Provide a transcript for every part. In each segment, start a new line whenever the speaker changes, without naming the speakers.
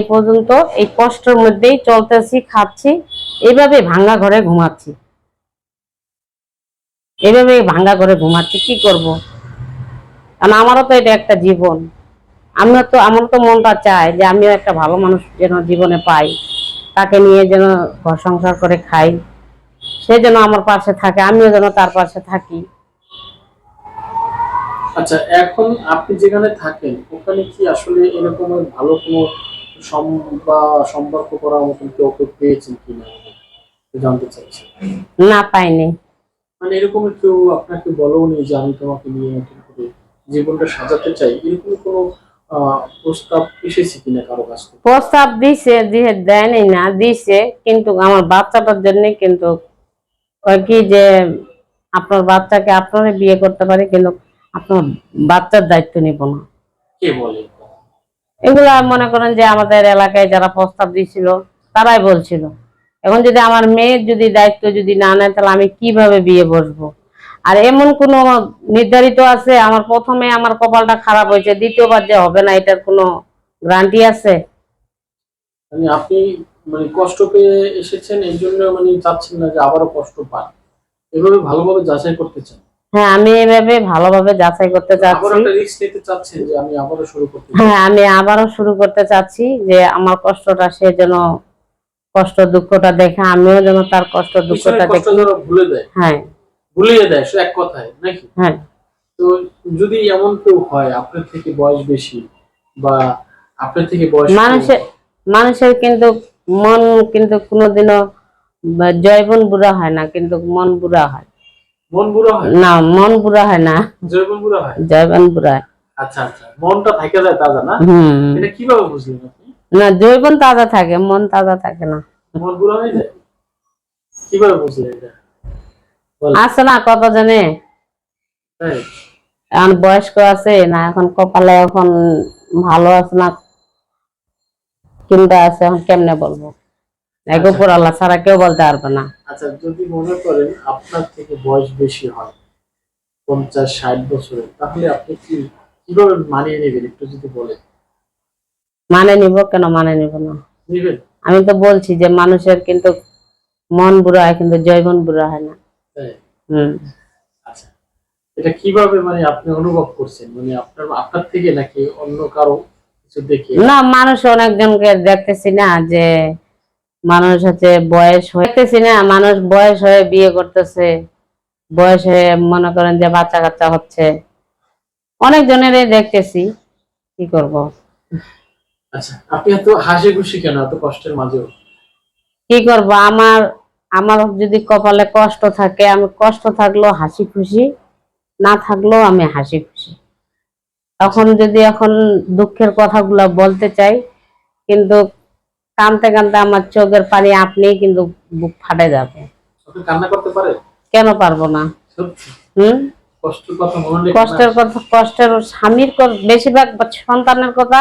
এই পর্যন্ত এই কষ্টের মধ্যেই চলতেছি, খাচ্ছি। এইভাবে ভাঙ্গা ঘরে ঘুমাচ্ছি। এইভাবে ভাঙ্গা ঘরে ঘুমাচ্ছি, কি করব? কারণ আমারও তো এটা একটা জীবন। আমিও তো আমার তো মনটা চায় যে আমিও একটা ভালো মানুষ যেন জীবনে পাই, তাকে নিয়ে যেন ঘর সংসার করে খাই। সে যেন আমার পাশে থাকে, আমিও যেন তার পাশে থাকি।
আচ্ছা এখন আপনি যেখানে থাকেন, ওখানে কি আসলে এরকম ভালো কোনো সম্পর্ক করার মতন কেউ কেউ পেয়েছেন কিনা জানতে চাচ্ছি
না পাইনি।
মানে এরকম কেউ আপনাকে বলেওনি যে আমি তোমাকে নিয়ে করে জীবনটা সাজাতে চাই? এরকম কোনো প্রস্তাব এসেছে কিনা কারও কাছ থেকে?
প্রস্তাব দিছে দিয়ে দেয়নি না দিছে কিন্তু আমার বাচ্চাটার জন্য কিন্তু কি যে আপনার বাচ্চাকে আপনারা বিয়ে করতে পারে কিন্তু আপনার বাচ্চার দায়িত্ব নিব না।
কে বলে?
এগুলা মনে করেন যে আমাদের এলাকায় যারা প্রস্তাব দিছিল, তারাই বলছিল। এখন যদি আমার মেয়ের যদি দায়িত্ব যদি না নেয়, তাহলে আমি কীভাবে বিয়ে বসবো? আর এমন কোনো নির্ধারিত আছে? আমার প্রথমে আমার কপালটা খারাপ হয়েছে, দ্বিতীয়বার যে হবে না, এটার কোনো গ্যারান্টি আছে?
মানে আপনি মানে কষ্ট পেয়ে এসেছেন, এই জন্য মানে চাচ্ছেন না যে আবারও কষ্ট পান। এভাবে ভালোভাবে যাচাই করতে চান।
হ্যাঁ আমি এভাবে ভালোভাবে যাচাই করতে চাচ্ছি। হ্যাঁ আমি আবারও শুরু করতে চাচ্ছি যে আমার কষ্টটা সে যেন কষ্ট দুঃখটা দেখে আমিও যেন তার কষ্ট দুঃখটা দেখি।
ভুলে দেয়
হ্যাঁ।
ভুলিয়ে দেয় সে এক কথায় নাকি?
হ্যাঁ।
তো যদি এমন কেউ হয় আপনার থেকে বয়স বেশি বা আপনার থেকে বয়স
মানুষের মানুষের কিন্তু মন কিন্তু কোনোদিনও জয়বন বুড়া হয় না কিন্তু মন বুড়া হয়।
মন বুড়ো হয়?
না মন বুড়া হয় না।
বুড়ো হয়?
জয়বন বুড়া। হয়।
আচ্ছা আচ্ছা। মনটা থাকে যায় তাজা না? এটা কীভাবে বুঝলেন আপনি?
না জৈবন তাজা থাকে মন তাজা থাকে না।
মন বুড়ো হয়ে যায়? কীভাবে বুঝলেন এটা?
আছে না কত জানে এখন বয়স্ক আছে না এখন কপালে এখন ভালো আছে না? চিন্তা আছে এখন কেমনে বলব? এক উপর আল্লাহ ছাড়া কেউ বলতে পারবে না।
আচ্ছা যদি মনে করেন আপনার থেকে বয়স বেশি হয় পঞ্চাশ ষাট বছরের তাহলে আপনি কি কীভাবে মানিয়ে নেবেন? একটু যদি বলেন।
মানে নিব? কেন মানে নিব না?
নেবেন?
আমি তো বলছি যে মানুষের কিন্তু মন বুড়া হয় কিন্তু জৈবন বুড়া হয় না।
তাই
হম।
আচ্ছা এটা কীভাবে মানে আপনি অনুভব করছেন? মানে আপনার আপনার থেকে নাকি অন্য কারও কিছু দেখে?
না মানুষ অনেকজনকে দেখতেছি না যে মানুষ হচ্ছে বয়স হয়ে। না মানুষ বয়স হয়ে বিয়ে করতেছে। বয়স হয়ে মনে করেন যে বাচ্চা কাচ্চা হচ্ছে। অনেক জনেরই দেখতেছি কি করব?
আচ্ছা আপনি এত হাসি খুশি কেন এত কষ্টের মাঝেও?
কি করব? আমার আমার যদি কপালে কষ্ট থাকে আমি কষ্ট থাকলেও হাসি খুশি না থাকলেও আমি হাসি খুশি তখন যদি এখন দুঃখের কথাগুলো বলতে চাই কিন্তু কানতে কানতে আমার চোখের পানি আপনিই কিন্তু বুক ফাটে যাবে।
কান্না করতে পারেন
কেন পারব না? হুম?
কষ্টের কথা
কষ্টের স্বামীর বেশিরভাগ সন্তানের কথা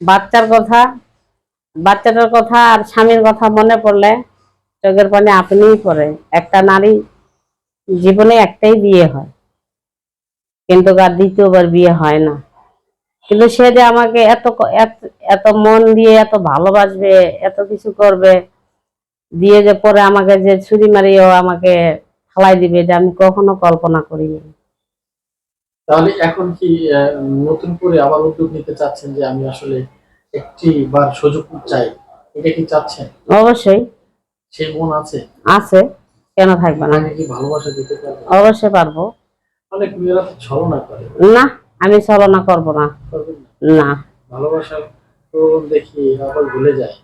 বাচ্চার কথা বাচ্চাটার কথা আর স্বামীর কথা মনে পড়লে চোখের পানি আপনিই পড়ে। একটা নারী জীবনে একটাই বিয়ে হয়। কিন্তু আর দ্বিতীয়বার বিয়ে হয় না। কিন্তু সে যে আমাকে এত এত- মন দিয়ে এত ভালোবাসবে এত কিছু করবে দিয়ে যে পরে আমাকে যে ছুরি মারিয়েও আমাকে ফালাই দিবে এটা আমি কখনো কল্পনা করিনি।
তাহলে এখন কি নতুন করে আবার উদ্যোগ নিতে চাচ্ছেন যে আমি আসলে একটি বার সুযোগ চাই? এটা কি চাচ্ছেন?
অবশ্যই।
সেই মন আছে?
আছে। কেন থাকবে না?
আমাকে কি ভালোবাসা দিতে পারবে?
অবশ্যই পারব।
অনেক মেয়েরা ছলনা করে।
না। আমি ছলনা করব না।
না।
না
ভালোবাসা তো দেখি আবার ভুলে যায়।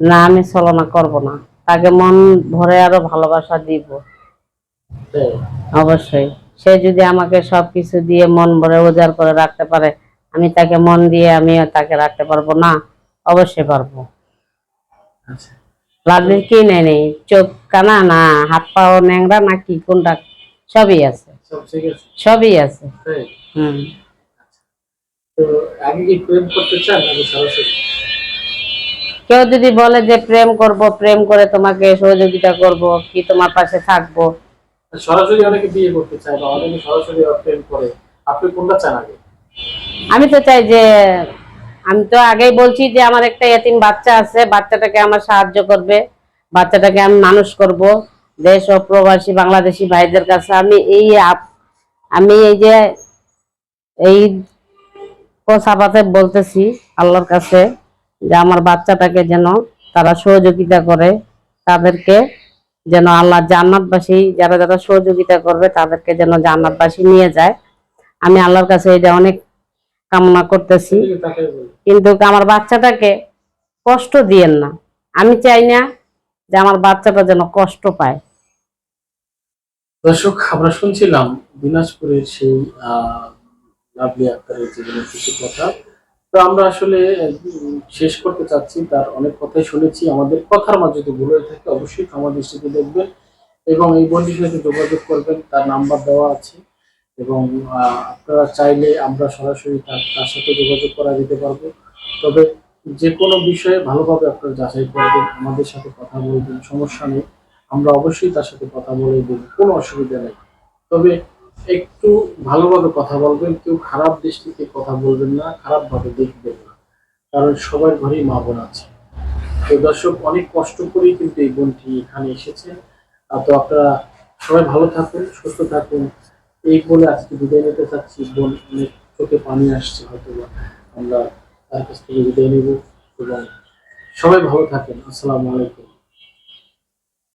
না আমি ছলনা করব না। তাকে মন ভরে আরও ভালোবাসা দিব। অবশ্যই। সে যদি আমাকে সবকিছু দিয়ে মন ভরে উজাড় করে রাখতে পারে আমি তাকে মন দিয়ে আমিও তাকে রাখতে পারব না। অবশ্যই পারব।
আচ্ছা।
লাভলির কি নেই। নেই চোখ কানা না হাত পাও ন্যাংরা না কি কোনটা? সবই আছে। সবই আছে। হুম।
তো আগে কি প্রেম করতে চান নাকি সরাসরি?
কেউ যদি বলে যে প্রেম করব প্রেম করে তোমাকে সহযোগিতা করব কি তোমার পাশে থাকব?
সরাসরি অনেকে বিয়ে করতে চায় বা অনেকে সরাসরি প্রেম করে। আপনি কোনটা চান আগে?
আমি তো চাই যে আমি তো আগেই বলছি যে আমার একটা এতিম বাচ্চা আছে বাচ্চাটাকে আমার সাহায্য করবে বাচ্চাটাকে আমি মানুষ করব দেশ ও প্রবাসী বাংলাদেশি ভাইদের কাছে আমি এই আমি এই যে এই সাবাতে বলতেছি আল্লাহর কাছে যে আমার বাচ্চাটাকে যেন তারা সহযোগিতা করে, তাদেরকে যেন আল্লাহ জান্নাতবাসী যারা যারা সহযোগিতা করবে তাদেরকে যেন জান্নাতবাসী নিয়ে যায়। আমি আল্লাহর কাছে এটা অনেক কামনা করতেছি। কিন্তু আমার বাচ্চাটাকে কষ্ট দিয়েন না। আমি চাই না যে আমার বাচ্চাটা যেন কষ্ট পায়।
দর্শক, আমরা শুনছিলাম দিনাজপুরের সেই লাভলি আক্তারের জীবনের কিছু কথা। তো আমরা আসলে শেষ করতে চাচ্ছি, তার অনেক কথাই শুনেছি। আমাদের কথার মাঝে যদি ভুল হয়ে থাকে, অবশ্যই ক্ষমা দৃষ্টিতে দেখবেন এবং এই বন্ধুর সাথে যোগাযোগ করবেন। তার নাম্বার দেওয়া আছে এবং আপনারা চাইলে আমরা সরাসরি তার তার সাথে যোগাযোগ করা যেতে পারব। তবে যে কোনো বিষয়ে ভালোভাবে আপনারা যাচাই করবেন, আমাদের সাথে কথা বলবেন, সমস্যা নেই। আমরা অবশ্যই তার সাথে কথা বলে দেবো, কোনো অসুবিধা নেই। তবে একটু ভালোভাবে কথা বলবেন, কেউ খারাপ দৃষ্টিতে কথা বলবেন না খারাপ ভাবে দেখবেন না। কারণ সবার ঘরেই মা বোন আছে। তো দর্শক, অনেক কষ্ট করেই কিন্তু এই বোনটি এখানে এসেছে। তো আপনারা সবাই ভালো থাকুন, সুস্থ থাকুন। এই বলে আজকে বিদায় নিতে চাচ্ছি। বোন অনেক চোখে পানি আসছে হয়তো। আমরা তার কাছ থেকে বিদায় নেব এবং সবাই ভালো থাকেন। আসসালামু আলাইকুম।